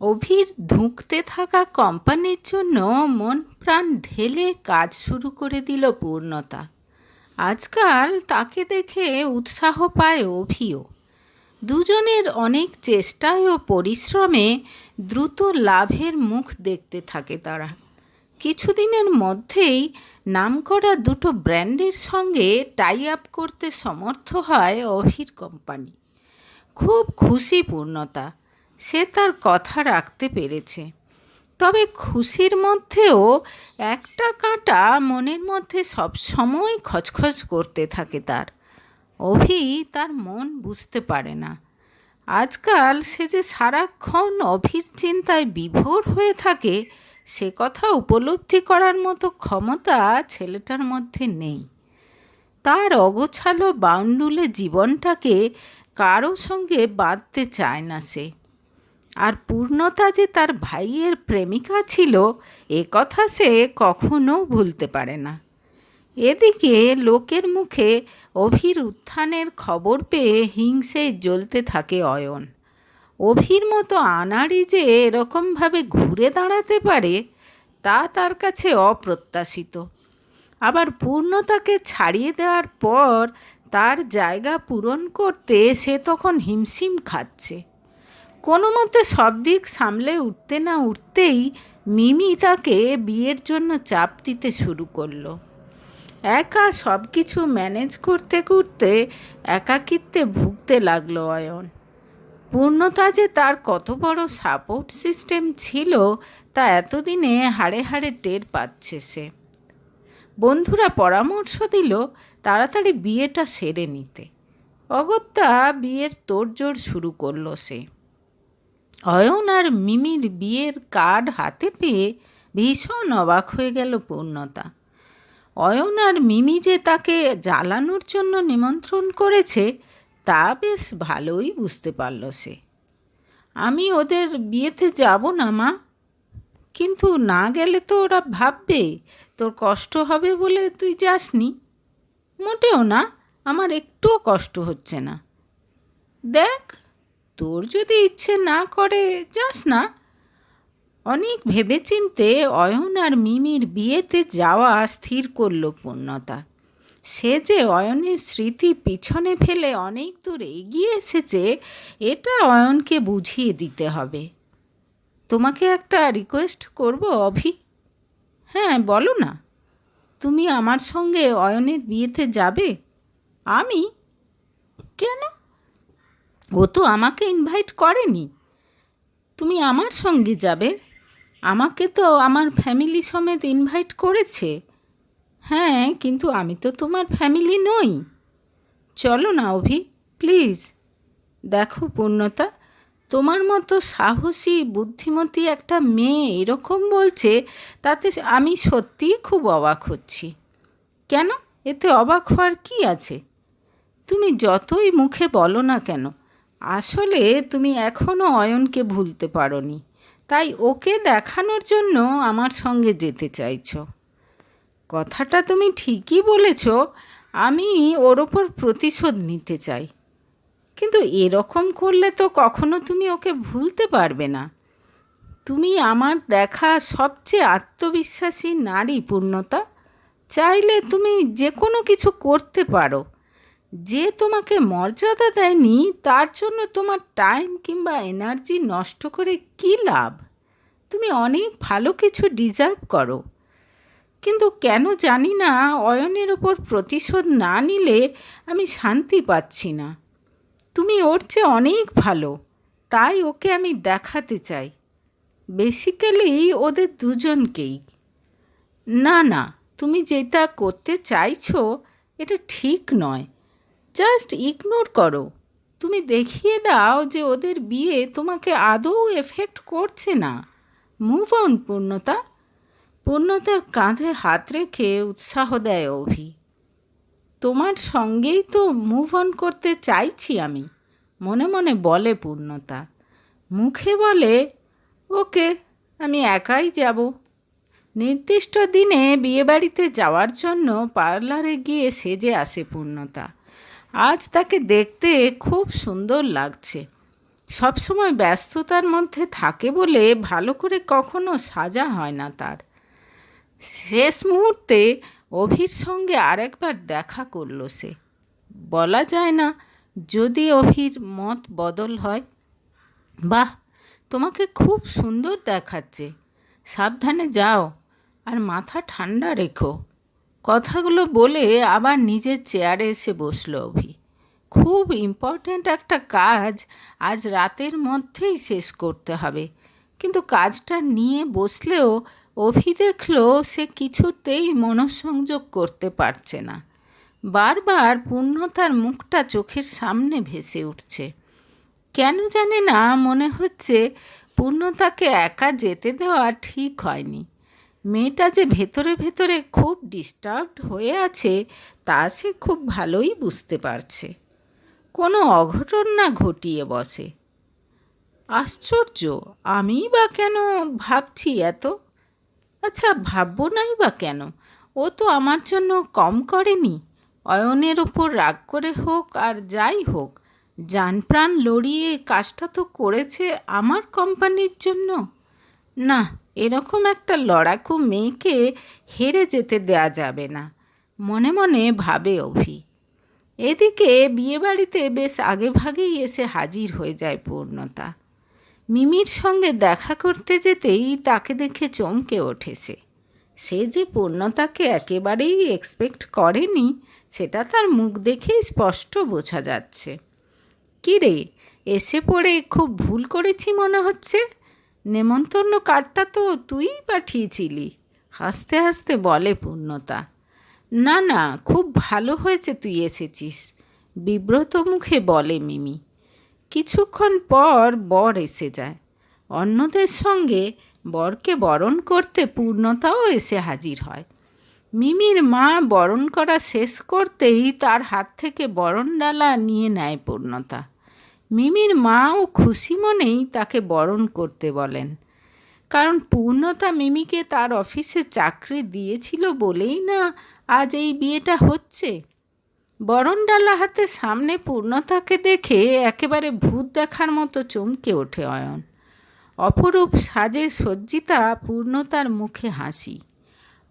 অভির ধুঁকতে থাকা কোম্পানির জন্য মন প্রাণ ঢেলে কাজ শুরু করে দিল পূর্ণতা। আজকাল তাকে দেখে উৎসাহ পায় অভিও। দুজনের অনেক চেষ্টায় ও পরিশ্রমে দ্রুত লাভের মুখ দেখতে থাকে তারা। কিছুদিনের মধ্যেই নামকরা দুটো ব্র্যান্ডের সঙ্গে টাই আপ করতে সমর্থ হয় অভির কোম্পানি। খুব খুশি পূর্ণতা। সে তার কথা রাখতে পেরেছে। তবে খুশির মধ্যেও একটা কাঁটা মনের মধ্যে সব সময় খচখচ করতে থাকে তার। অভি তার মন বুঝতে পারে না। আজকাল সে যে সারাক্ষণ অভির চিন্তায় বিভোর হয়ে থাকে, সে কথা উপলব্ধি করার মতো ক্ষমতা ছেলেটার মধ্যে নেই। তার অগোছালো বাউন্ডুলে জীবনটাকে কারও সঙ্গে বাঁধতে চায় না সে। আর পূর্ণতা যে তার ভাইয়ের প্রেমিকা ছিল, এ কথা সে কখনো ভুলতে পারে না। এদিকে লোকের মুখে অভির উত্থানের খবর পেয়ে হিংসে জ্বলতে থাকে অয়ন। অভির মতো আনাড়ি যে এরকমভাবে ঘুরে দাঁড়াতে পারে, তা তার কাছে অপ্রত্যাশিত। আবার পূর্ণতাকে ছাড়িয়ে দেওয়ার পর তার জায়গা পূরণ করতে সে তখন হিমশিম খাচ্ছে। কোনো মতে সব দিক সামলে উঠতে না উঠতেই মিমি তাকে বিয়ের জন্য চাপ দিতে শুরু করল। একা সব কিছু ম্যানেজ করতে করতে একাকিত্বে ভুগতে লাগল অয়ন। পূর্ণতা যে তার কত বড় সাপোর্ট সিস্টেম ছিল তা এতদিনে হাড়ে হাড়ে টের পাচ্ছে সে। বন্ধুরা পরামর্শ দিল তাড়াতাড়ি বিয়েটা সেরে নিতে। অগত্যা বিয়ের তোড়জোড় শুরু করল সে। অয়ন আর মিমির বিয়ের কার্ড হাতে পেয়ে ভীষণ অবাক হয়ে গেল পূর্ণতা। অয়ন আর মিমি যে তাকে জ্বালানোর জন্য নিমন্ত্রণ করেছে, তা বেশ ভালোই বুঝতে পারল সে। আমি ওদের বিয়েতে যাব না, মা। কিন্তু না গেলে তো ওরা ভাববে, তোর কষ্ট হবে বলে তুই যাসনি। মোটেও না, আমার একটুও কষ্ট হচ্ছে না। দেখ তোর যদি ইচ্ছে না করে, যাস না। অনেক ভেবেচিন্তে অয়ন আর মিমির বিয়েতে যাওয়া স্থির করল পূর্ণতা। সে যে অয়নের স্মৃতি পিছনে ফেলে অনেক দূর এগিয়ে এসেছে, এটা অয়নকে বুঝিয়ে দিতে হবে। তোমাকে একটা রিকোয়েস্ট করব, অভি? হ্যাঁ বলো না। তুমি আমার সঙ্গে অয়নের বিয়েতে যাবে? আমি? কেন? ও তো আমাকে ইনভাইট করেনি। তুমি আমার সঙ্গে যাবে? আমাকে তো আমার ফ্যামিলি সমেত ইনভাইট করেছে। হ্যাঁ কিন্তু আমি তো তোমার ফ্যামিলি নই। চলো না অভি প্লিজ দেখো পূর্ণতা, তোমার মতো সাহসী, বুদ্ধিমতী একটা মেয়ে এরকম বলছে, তাতে আমি সত্যিই খুব অবাক হচ্ছি। কেন? এতে অবাক হওয়ার কি আছে? তুমি যতই মুখে বলো না কেন আসলে তুমি এখনও অয়নকে ভুলতে পারোনি, তাই ওকে দেখানোর জন্য আমার সঙ্গে যেতে চাইছ। কথাটা তুমি ঠিকই বলেছ, আমি ওর ওপর প্রতিশোধ নিতে চাই। কিন্তু এরকম করলে তো কখনো তুমি ওকে ভুলতে পারবে না। তুমি আমার দেখা সবচেয়ে আত্মবিশ্বাসী নারী পূর্ণতা, চাইলে তুমি যে কোনো কিছু করতে পারো। যে তোমাকে মর্যাদা দেয়নি, তার জন্য তোমার টাইম কিংবা এনার্জি নষ্ট করে কী লাভ? তুমি অনেক ভালো কিছু ডিজার্ভ করো। কিন্তু কেন জানি না, অয়নের ওপর প্রতিশোধ না নিলে আমি শান্তি পাচ্ছি না। তুমি ওর চেয়ে অনেক ভালো, তাই ওকে আমি দেখাতে চাই। বেসিক্যালি ওদের দুজনকেই। না না, তুমি যেটা করতে চাইছো, এটা ঠিক নয়। জাস্ট ইগনোর করো। তুমি দেখিয়ে দাও যে ওদের বিয়ে তোমাকে আদৌ এফেক্ট করছে না। মুভ অন পূর্ণতা। পূর্ণতার কাঁধে হাত রেখে উৎসাহ দেয় অভি। তোমার সঙ্গেই তো মুভ অন করতে চাইছি আমি। মনে মনে বলে পূর্ণতা। মুখে বলে, ওকে, আমি একাই যাব। নির্দিষ্ট দিনে বিয়েবাড়িতে যাওয়ার জন্য পার্লারে গিয়ে সেজে আসে পূর্ণতা। আজ তাকে দেখতে খুব সুন্দর লাগছে। সবসময় ব্যস্ততার মধ্যে থাকে বলে ভালো করে কখনো সাজা হয় না তার। শেষ মুহূর্তে অভির সঙ্গে আরেকবার দেখা করল সে। বলা যায় না যদি অভির মত বদল হয়। বাহ, তোমাকে খুব সুন্দর দেখাচ্ছে। সাবধানে যাও আর মাথা ঠান্ডা রেখো। কথাগুলো বলে আবার নিজের চেয়ারে এসে বসল অভি। খুব ইম্পর্ট্যান্ট একটা কাজ আজ রাতের মধ্যেই শেষ করতে হবে। কিন্তু কাজটা নিয়ে বসলেও অভি দেখল সে কিছুতেই মনঃসংযোগ করতে পারছে না। বারবার পূর্ণতার মুখটা চোখের সামনে ভেসে উঠছে। কেন জানে না মনে হচ্ছে পূর্ণতাকে একা যেতে দেওয়া ঠিক হয়নি। মেয়েটা যে ভেতরে ভেতরে খুব ডিস্টার্বড হয়ে আছে, তা সে খুব ভালোই বুঝতে পারছে। কোনো অঘটন না ঘটিয়ে বসে। আশ্চর্য আমি বা কেন ভাবছি এত? আচ্ছা ভাববো নাই বা কেন? ও তো আমার জন্য কম করেনি। অয়নের ওপর রাগ করে হোক আর যাই হোক প্রাণ লড়িয়ে কাজটা তো করেছে আমার কোম্পানির জন্য। না এরকম একটা লড়াকু মেয়েকে হেরে যেতে দেয়া যাবে না। মনে মনে ভাবে অভি। এদিকে বিয়েবাড়িতে বেশ আগে ভাগেই এসে হাজির হয়ে যায় পূর্ণতা। মিমির সঙ্গে দেখা করতে যেতেই তাকে দেখে চমকে ওঠেছে। সে যে পূর্ণতাকে একেবারেই এক্সপেক্ট করেনি, সেটা তার মুখ দেখেই স্পষ্ট বোঝা যাচ্ছে। কী রে, এসে পড়ে খুব ভুল করেছি মনে হচ্ছে? নেমন্তন্ন কার্ডটা তো তুই পাঠিয়েছিলি। হাসতে হাসতে বলে পূর্ণতা। না না, খুব ভালো হয়েছে তুই এসেছিস, বিব্রত মুখে বলে মিমি। কিছুক্ষণ পর বর এসে যায়। অন্যদের সঙ্গে বরকে বরণ করতে পূর্ণতাও এসে হাজির হয়। মিমির মা বরণ করা শেষ করতেই তার হাত থেকে বরণ ডালা নিয়ে নেয় পূর্ণতা। মিমির মাও খুশি মনেই তাকে বরণ করতে বলেন। কারণ পূর্ণতা মিমিকে তার অফিসে চাকরি দিয়েছিল বলেই না আজ এই বিয়েটা হচ্ছে। বরণডালা হাতে সামনে পূর্ণতাকে দেখে একেবারে ভূত দেখার মতো চমকে ওঠে অয়ন। অপরূপ সাজে সজ্জিতা পূর্ণতার মুখে হাসি।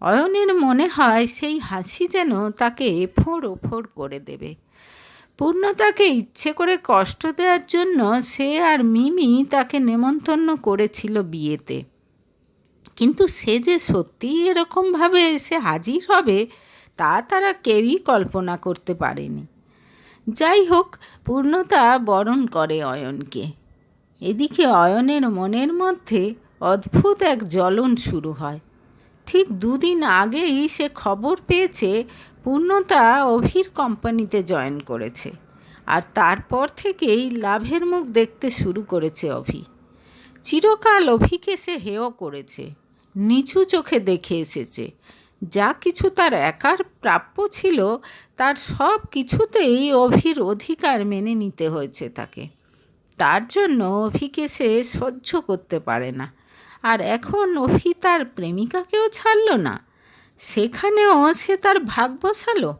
অয়নের মনে হয় সেই হাসি যেন তাকে এফোড় ওফোড় করে দেবে। পূর্ণতাকে ইচ্ছে করে কষ্ট দেওয়ার জন্য সে আর মিমি তাকে নেমন্তন্ন করেছিল বিয়েতে। কিন্তু সে যে সত্যিই এরকমভাবে এসে হাজির হবে, তা তারা কেউই কল্পনা করতে পারেনি। যাই হোক, পূর্ণতা বরণ করে অয়নকে। এদিকে অয়নের মনের মধ্যে অদ্ভুত এক জ্বলন শুরু হয়। ঠিক দুদিন আগেই সে খবর পেয়েছে পূর্ণতা অভির কোম্পানিতে জয়েন করেছে আর তারপর থেকেই লাভের মুখ দেখতে শুরু করেছে অভি। চিরকাল অভিকে সে হেয় করেছে, নিচু চোখে দেখে এসেছে। যা কিছু তার একার প্রাপ্য ছিল, তার সব কিছুতেই অভির অধিকার মেনে নিতে হয়েছে তাকে। তার জন্য অভিকে সে সহ্য করতে পারে না। আর এখন অভি তার প্রেমিকাকেও ছাড়ল না। সেখানেও সে তার ভাগ বসালো।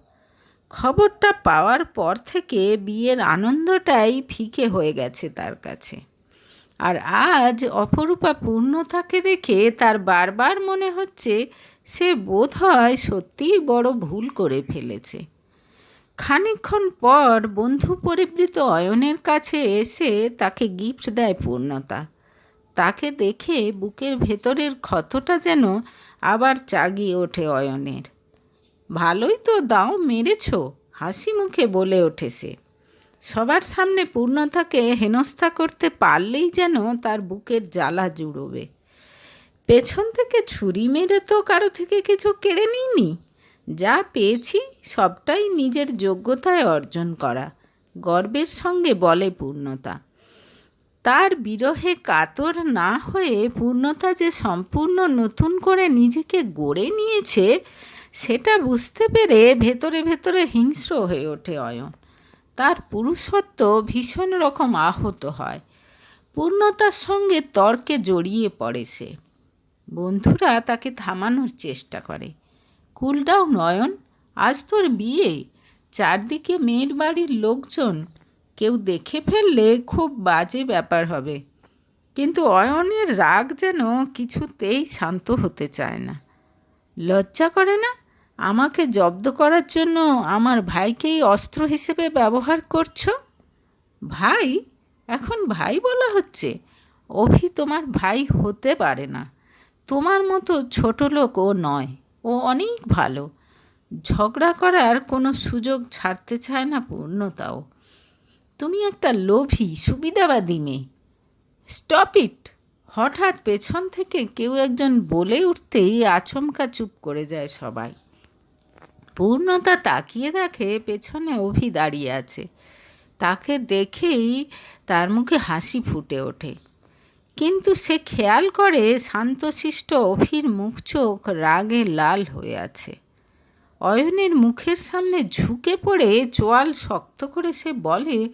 খবরটা পাওয়ার পর থেকে বিয়ের আনন্দটাই ফিকে হয়ে গেছে তার কাছে। আর আজ অপরূপা পূর্ণতাকে দেখে তার বারবার মনে হচ্ছে সে বোধ হয় সত্যিই বড় ভুল করে ফেলেছে। খানিক্ষণ পর বন্ধু পরিবৃত অয়নের কাছে এসে তাকে গিফট দেয় পূর্ণতা। তাকে দেখে বুকের ভেতরের ক্ষতটা যেন আবার চাগিয়ে ওঠে অয়নের। ভালোই তো দাও মেরেছ, হাসি মুখে বলে ওঠে সে। সবার সামনে পূর্ণতাকে হেনস্থা করতে পারলেই যেন তার বুকের জ্বালা জুড়োবে। পেছন থেকে ছুরি মেরে তো কারও থেকে কিছু কেড়ে নিইনি। যা পেয়েছি সবটাই নিজের যোগ্যতায় অর্জন করা, গর্বের সঙ্গে বলে পূর্ণতা। তার বিরহে কাতর না হয়ে পূর্ণতা যে সম্পূর্ণ নতুন করে নিজেকে গড়ে নিয়েছে, সেটা বুঝতে পেরে ভেতরে ভেতরে হিংস্র হয়ে ওঠে অয়ন। তার পুরুষত্ব ভীষণ রকম আহত হয়। পূর্ণতার সঙ্গে তর্কে জড়িয়ে পড়ে সে। বন্ধুরা, তাকে থামানোর চেষ্টা করে। কুলডাউন নয়ন আজ তোর বিয়ে। চারদিকে মেয়ের বাড়ির লোকজন। কেউ দেখে ফেললে খুব বাজে ব্যাপার হবে। কিন্তু অয়নের রাগ যেন কিছুতেই শান্ত হতে চায় না। লজ্জা করে না? আমাকে জব্দ করার জন্য আমার ভাইকেই অস্ত্র হিসেবে ব্যবহার করছ? ভাই? এখন ভাই বলা হচ্ছে। অভি তোমার ভাই হতে পারে না। তোমার মতো ছোট লোক ও নয়, ও অনেক ভালো। ঝগড়া করার কোনো সুযোগ ছাড়তে চায় না পূর্ণতাও। তুমি একটা লোভী, সুবিধাবাদী মেয়ে। স্টপ ইট হঠাৎ পেছন থেকে কেউ একজন বলে উঠতেই আচমকা চুপ করে যায় সবাই। পূর্ণতা তাকিয়ে দেখে পেছনে অভি দাঁড়িয়ে আছে। তাকে দেখেই তার মুখে হাসি ফুটে ওঠে। কিন্তু সে খেয়াল করে শান্তশিষ্ট অভির মুখ চোখ রাগে লাল হয়ে আছে। অয়নের মুখের সামনে ঝুঁকে পড়ে চোয়াল শক্ত করে সে বলে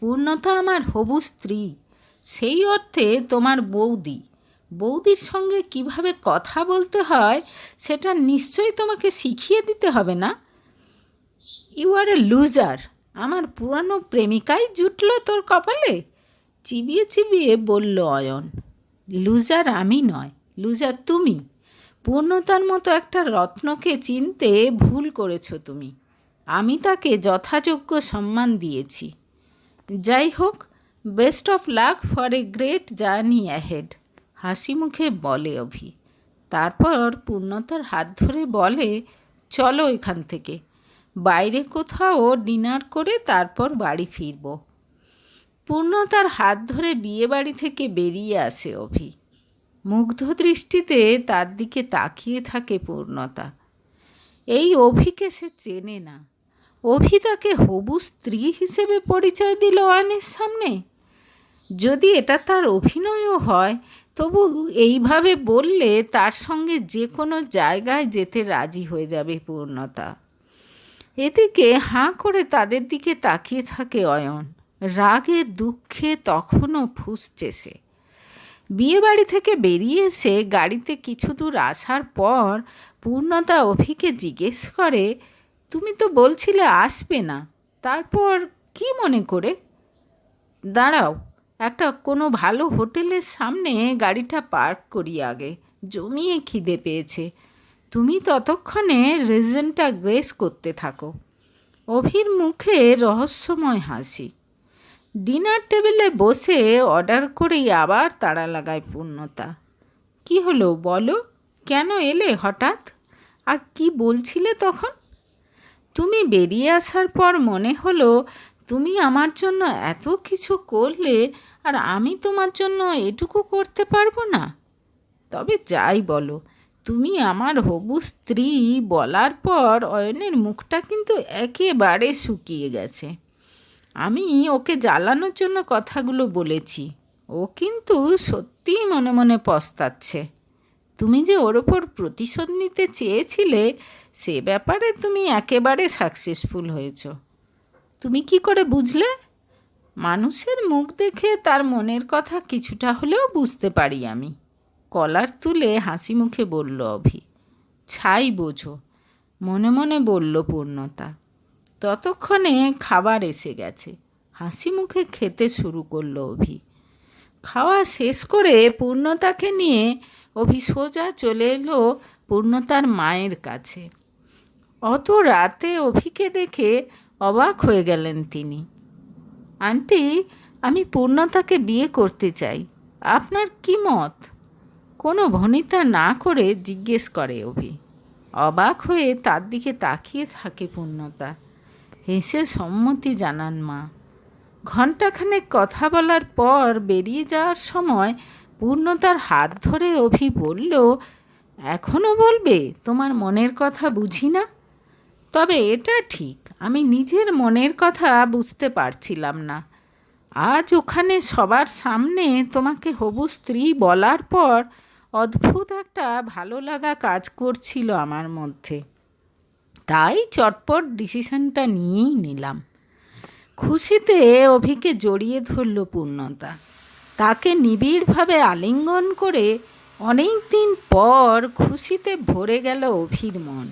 পূর্ণতা আমার হবু স্ত্রী। সেই অর্থে তোমার বৌদি। বৌদির সঙ্গে কীভাবে কথা বলতে হয়, সেটা নিশ্চয়ই তোমাকে শিখিয়ে দিতে হবে না? ইউ আর এ লুজার আমার পুরানো প্রেমিকাই জুটল তোর কপালে? চিবিয়ে চিবিয়ে বলল অয়ন। লুজার আমি নয়। লুজার তুমি। পূর্ণতার মতো একটা রত্নকে চিনতে ভুল করেছ তুমি। আমি তাকে যথাযোগ্য সম্মান দিয়েছি। যাই হোক best of luck for a great journey ahead হাসি মুখে বলে অভি। তারপর পূর্ণতার হাত ধরে বলে, চলো এখান থেকে। বাইরে কোথাও ডিনার করে তারপর বাড়ি ফিরব পূর্ণতার হাত ধরে বিয়ে বাড়ি থেকে বেরিয়ে আসে অভি। মুগ্ধ দৃষ্টিতে তার দিকে তাকিয়ে থাকে পূর্ণতা। এই অভিকে সে চেনে না। অভি তাকে হবু স্ত্রী হিসেবে পরিচয় দিল আনের সামনে। যদি এটা তার অভিনয়ও হয়, তবু এইভাবে বললে তার সঙ্গে যে কোনো জায়গায় যেতে রাজি হয়ে যাবে পূর্ণতা। এদিকে হাঁ করে তাদের দিকে তাকিয়ে থাকে অয়ন। রাগে, দুঃখে তখনও ফুসছে সে। বিয়েবাড়ি থেকে বেরিয়ে এসে গাড়িতে কিছু দূর আসার পর পূর্ণতা অভিকে জিজ্ঞেস করে তুমি তো বলছিলে আসবে না। তারপর কি মনে করে? দাঁড়াও, একটা কোনো ভালো হোটেলের সামনে গাড়িটা পার্ক করি আগে। জমিয়ে খিদে পেয়েছে। তুমি ততক্ষণে রেজেন্টটা গ্রেস করতে থাকো। অভির মুখে রহস্যময় হাসি। ডিনার টেবিলে বসে অর্ডার করেই আবার তাড়া লাগায় পূর্ণতা। কি হলো বলো? কেন এলে হঠাৎ? আর কি বলছিলে তখন? তুমি বেরিয়ে আসার পর মনে হলো, তুমি আমার জন্য এত কিছু করলে আর আমি তোমার জন্য এটুকু করতে পারব না? তবে যাই বলো, তুমি আমার হবু স্ত্রী বলার পর অয়নের মুখটা কিন্তু একেবারে শুকিয়ে গেছে। আমি ওকে জ্বালানোর জন্য কথাগুলো বলেছি, ও কিন্তু সত্যিই মনে মনে পস্তাচ্ছে। তুমি যে ওর ওপর প্রতিশোধ নিতে চেয়েছিলে, সে ব্যাপারে তুমি একেবারে সাকসেসফুল হয়েছ। তুমি কি করে বুঝলে? মানুষের মুখ দেখে তার মনের কথা কিছুটা হলেও বুঝতে পারি আমি। কলার তুলে হাসি মুখে বলল, অভি, ছাই বোঝো। মনে মনে বলল পূর্ণতা। ততক্ষণে খাবার এসে গেছে। হাসি মুখে খেতে শুরু করল অভি। খাওয়া শেষ করে পূর্ণতাকে নিয়ে অভি সোজা চলে এলো পূর্ণতার মায়ের কাছে। অত রাতে অভিকে দেখে অবাক হয়ে গেলেন তিনি। আন্টি, আমি পূর্ণতাকে বিয়ে করতে চাই। আপনার কি মত? কোনো ভনিতা না করে জিজ্ঞেস করে অভি। অবাক হয়ে তার দিকে তাকিয়ে থাকে পূর্ণতা। হেসে সম্মতি জানান মা। ঘণ্টাখানেক কথা বলার পর বেরিয়ে যাওয়ার সময় পূর্ণতার হাত ধরে অভি বলল এখনও বলবে? তোমার মনের কথা বুঝি না? তবে এটা ঠিক, আমি নিজের মনের কথা বুঝতে পারছিলাম না। আজ ওখানে সবার সামনে তোমাকে হবু স্ত্রী বলার পর অদ্ভুত একটা ভালো লাগা কাজ করছিল আমার মধ্যে। তাই চটপট ডিসিশনটা নিয়েই নিলাম। খুশিতে অভিকে জড়িয়ে ধরল পূর্ণতা। তাকে নিবিড়ভাবে আলিঙ্গন করে অনেক দিন পর খুশিতে ভরে গেল অভির মন।